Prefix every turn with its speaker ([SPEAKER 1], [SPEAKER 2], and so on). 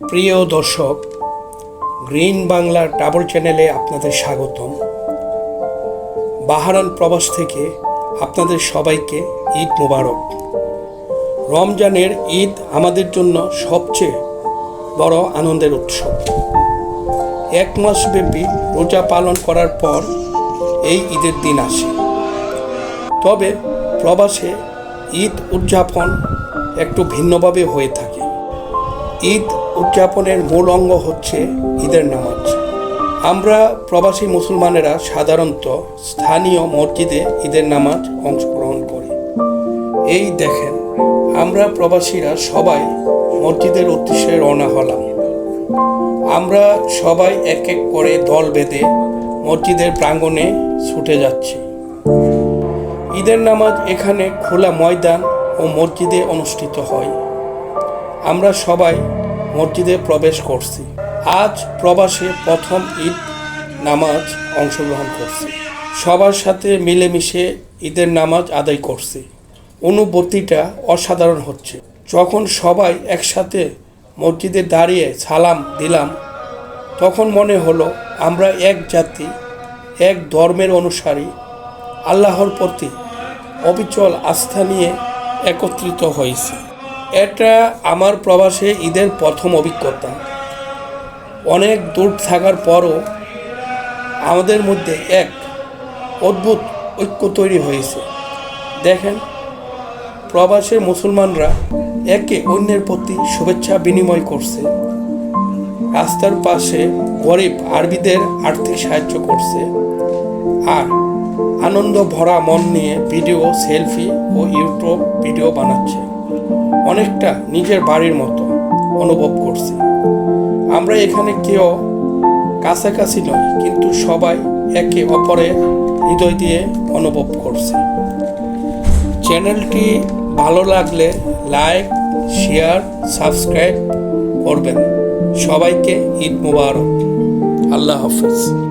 [SPEAKER 1] প্রিয় দর্শক, green Bangla double চ্যানেলে আপনাদের স্বাগতম। বাহারান প্রবাস থেকে আপনাদের সবাইকে ঈদ মোবারক। রমজানের ঈদ আমাদের জন্য সবচেয়ে বড় আনন্দের উৎসব। এক মাসব্যাপী রোজা পালন করার পর এই ঈদের দিন আসে। তবে প্রবাসে ঈদ উদযাপন একটু ভিন্নভাবে হয়ে থাকে। ঈদ উদযাপনের মূল অঙ্গ হচ্ছে ঈদের নামাজ। আমরা প্রবাসী মুসলমানেরা সাধারণত স্থানীয় মসজিদে ঈদের নামাজ অংশগ্রহণ করি। এই দেখেন, আমরা প্রবাসীরা সবাই মসজিদের উদ্দেশ্যে রওনা হলাম। আমরা সবাই এক এক করে দল বেঁধে মসজিদের প্রাঙ্গণে ছুটে যাচ্ছি। ঈদের নামাজ এখানে খোলা ময়দান ও মসজিদে অনুষ্ঠিত হয়। আমরা সবাই মসজিদে প্রবেশ করছি। আজ প্রবাসে প্রথম ঈদ নামাজ অংশগ্রহণ করছি। সবার সাথে মিলেমিশে ঈদের নামাজ আদায় করছি। অনুভূতিটা অসাধারণ হচ্ছে। যখন সবাই একসাথে মসজিদে দাঁড়িয়ে সালাম দিলাম, তখন মনে হলো আমরা এক জাতি, এক ধর্মের অনুসারী, আল্লাহর প্রতি অবিচল আস্থা নিয়ে একত্রিত হয়েছি। এটা আমার প্রবাসে ঈদের প্রথম অভিজ্ঞতা। অনেক দূর থাকার পরও আমাদের মধ্যে এক অদ্ভুত ঐক্য তৈরি হয়েছে। দেখেন প্রবাসের মুসলমানরা একে অন্যের প্রতি শুভেচ্ছা বিনিময় করছে। রাস্তার পাশে গরিব আরবিদের আর্থিক সাহায্য করছে আর আনন্দ ভরা মন নিয়ে ভিডিও, সেলফি ও ইউটিউব ভিডিও বানাচ্ছে। অনেকটা নিজের বাড়ির মতো অনুভব করছি। আমরা এখানে কেউ কাছাকাছি নই, কিন্তু সবাই একে অপরের হৃদয় দিয়ে অনুভব করছে। চ্যানেলটি ভালো লাগলে লাইক, শেয়ার, সাবস্ক্রাইব করবেন। সবাইকে ঈদ মুবারক। আল্লাহ হাফিজ।